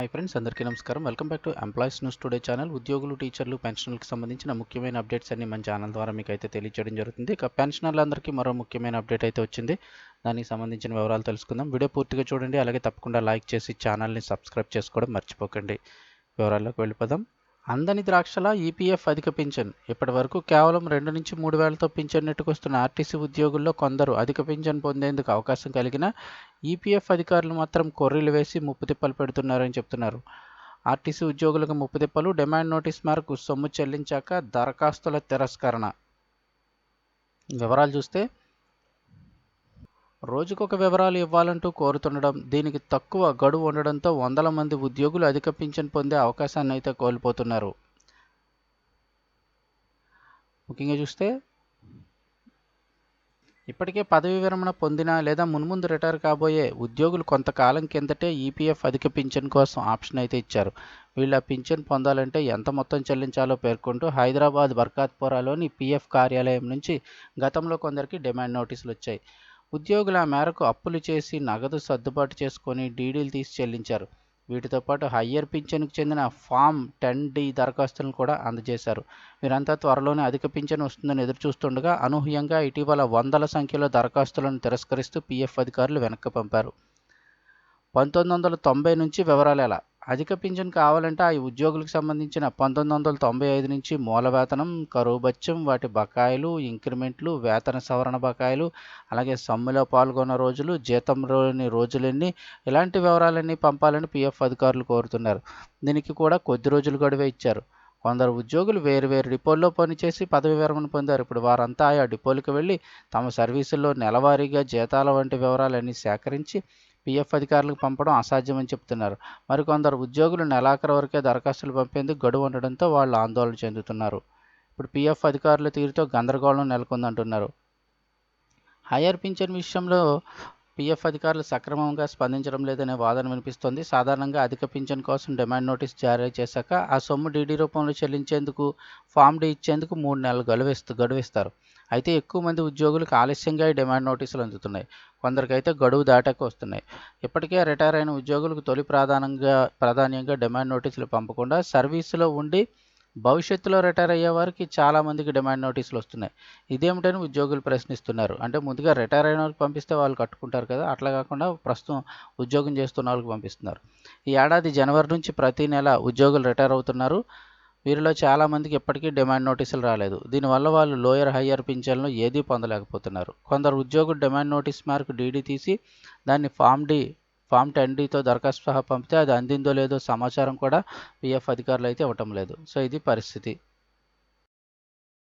High friends అందరికీ నమస్కారం. Welcome back to employees news today channel ఉద్యోగులు టీచర్లు పెన్షనర్లకు సంబంధించిన ముఖ్యమైన అప్డేట్స్ అన్ని మన ఛానల్ ద్వారా మీకు అయితే తెలియజేయడం జరుగుతుంది. ఇక పెన్షనర్లందరికీ మరో ముఖ్యమైన అప్డేట్ అయితే వచ్చింది. దానికి సంబంధించిన వివరాలు తెలుసుకుందాం. వీడియో పూర్తిగా చూడండి. అలాగే తప్పకుండా లైక్ చేసి ఛానల్ని సబ్స్క్రైబ్ చేసుకోవడం మర్చిపోకండి. వివరాల్లోకి వెళ్ళిపోదాం. అందని ద్రాక్షల ఈపీఎఫ్ అధిక పింఛన్. ఇప్పటి వరకు కేవలం రెండు నుంచి మూడు వేలతో పింఛన్ నెట్టుకొస్తున్న ఆర్టీసీ ఉద్యోగుల్లో కొందరు అధిక పింఛన్ పొందేందుకు అవకాశం కలిగిన ఈపీఎఫ్ అధికారులు మాత్రం కొర్రీలు వేసి ముప్పుతిప్పలు పెడుతున్నారని చెప్తున్నారు. ఆర్టీసీ ఉద్యోగులకు ముప్పుతిప్పలు డిమాండ్ నోటీస్ మేరకు సొమ్ము చెల్లించాక దరఖాస్తుల తిరస్కరణ. వివరాలు చూస్తే రోజుకొక వివరాలు ఇవ్వాలంటూ కోరుతుండడం దీనికి తక్కువ గడువు ఉండడంతో వందల మంది ఉద్యోగులు అధిక పింఛన్ పొందే అవకాశాన్ని అయితే కోల్పోతున్నారు. ముఖ్యంగా చూస్తే ఇప్పటికే పదవి విరమణ పొందిన లేదా మున్ముందు రిటైర్ కాబోయే ఉద్యోగులు కొంతకాలం కిందటే ఈపీఎఫ్ అధిక పింఛన్ కోసం ఆప్షన్ అయితే ఇచ్చారు. వీళ్ళ పింఛన్ పొందాలంటే ఎంత మొత్తం చెల్లించాలో పేర్కొంటూ హైదరాబాద్ బర్కాత్పురాలోని పీఎఫ్ కార్యాలయం నుంచి గతంలో కొందరికి డిమాండ్ నోటీసులు వచ్చాయి ఉద్యోగులు ఆ మేరకు అప్పులు చేసి నగదు సర్దుబాటు చేసుకొని డీడీలు తీసి చెల్లించారు. వీటితో పాటు హయ్యర్ పింఛన్కు చెందిన ఫామ్ టెన్ డి దరఖాస్తులను కూడా అందజేశారు. వీరంతా త్వరలోనే అధిక పింఛన్ వస్తుందని ఎదురుచూస్తుండగా అనూహ్యంగా ఇటీవల వందల సంఖ్యలో దరఖాస్తులను తిరస్కరిస్తూ పీఎఫ్ అధికారులు వెనక్కి పంపారు. పంతొమ్మిది వందల తొంభై నుంచి వివరాలు ఎలా? అధిక పింఛన్ కావాలంటే ఆ ఉద్యోగులకు సంబంధించిన పంతొమ్మిది వందల తొంభై ఐదు నుంచి మూల వేతనం కరువు బత్యం వాటి బకాయిలు ఇంక్రిమెంట్లు వేతన సవరణ బకాయిలు అలాగే సమ్మెలో పాల్గొన్న రోజులు జీతంలోని రోజులన్నీ ఇలాంటి వివరాలన్నీ పంపాలని పీఎఫ్ అధికారులు కోరుతున్నారు. దీనికి కూడా కొద్ది రోజులు గడువే ఇచ్చారు. కొందరు ఉద్యోగులు వేరు వేరు డిపోల్లో పనిచేసి పదవి విరమణ పొందారు. ఇప్పుడు వారంతా ఆయా డిపోలకు వెళ్ళి తమ సర్వీసుల్లో నెలవారీగా జీతాల వంటి వివరాలన్నీ సేకరించి పీఎఫ్ అధికారులకు పంపడం అసాధ్యమని చెబుతున్నారు మరికొందరు ఉద్యోగులు నెలాఖరు వరకే దరఖాస్తులు పంపేందుకు గడువు ఉండడంతో వాళ్ళు ఆందోళన చెందుతున్నారు. ఇప్పుడు పీఎఫ్ అధికారుల తీరుతో గందరగోళం నెలకొందంటున్నారు. హయ్యర్ పింఛన్ విషయంలో పీఎఫ్ అధికారులు సక్రమంగా స్పందించడం లేదనే వాదన వినిపిస్తోంది. సాధారణంగా అధిక పింఛన్ కోసం డిమాండ్ నోటీస్ జారీ చేశాక ఆ సొమ్ము డీడీ రూపంలో చెల్లించేందుకు ఫామ్ డి ఇచ్చేందుకు మూడు నెలలు గడువిస్తూ గడువిస్తారు. అయితే ఎక్కువ మంది ఉద్యోగులకు ఆలస్యంగా ఈ డిమాండ్ నోటీసులు అందుతున్నాయి. కొందరికైతే గడువు దాటాక వస్తున్నాయి. ఇప్పటికే రిటైర్ అయిన ఉద్యోగులకు తొలి ప్రధానంగా ప్రాధాన్యంగా డిమాండ్ నోటీసులు పంపకుండా సర్వీసులో ఉండి భవిష్యత్తులో రిటైర్ అయ్యే వారికి చాలామందికి డిమాండ్ నోటీసులు వస్తున్నాయి. ఇదేమిటని ఉద్యోగులు ప్రశ్నిస్తున్నారు. అంటే ముందుగా రిటైర్ అయిన వాళ్ళకి పంపిస్తే వాళ్ళు కట్టుకుంటారు కదా అట్లా కాకుండా ప్రస్తుతం ఉద్యోగం చేస్తున్న వాళ్ళకి పంపిస్తున్నారు. ఈ ఏడాది జనవరి నుంచి ప్రతి నెల ఉద్యోగులు రిటైర్ అవుతున్నారు. వీరిలో చాలామందికి ఇప్పటికీ డిమాండ్ నోటీసులు రాలేదు. దీనివల్ల వాళ్ళు లోయర్ హయ్యర్ పింఛన్లు ఏదీ పొందలేకపోతున్నారు. కొందరు ఉద్యోగులు డిమాండ్ నోటీస్ మేరకు డీడీ తీసి దాన్ని ఫామ్ డి ఫామ్ టెన్ డీతో దరఖాస్తు సహా పంపితే అది అందిందో లేదో సమాచారం కూడా పిఎఫ్ అధికారులు అయితే ఇవ్వటం లేదు. సో ఇది పరిస్థితి.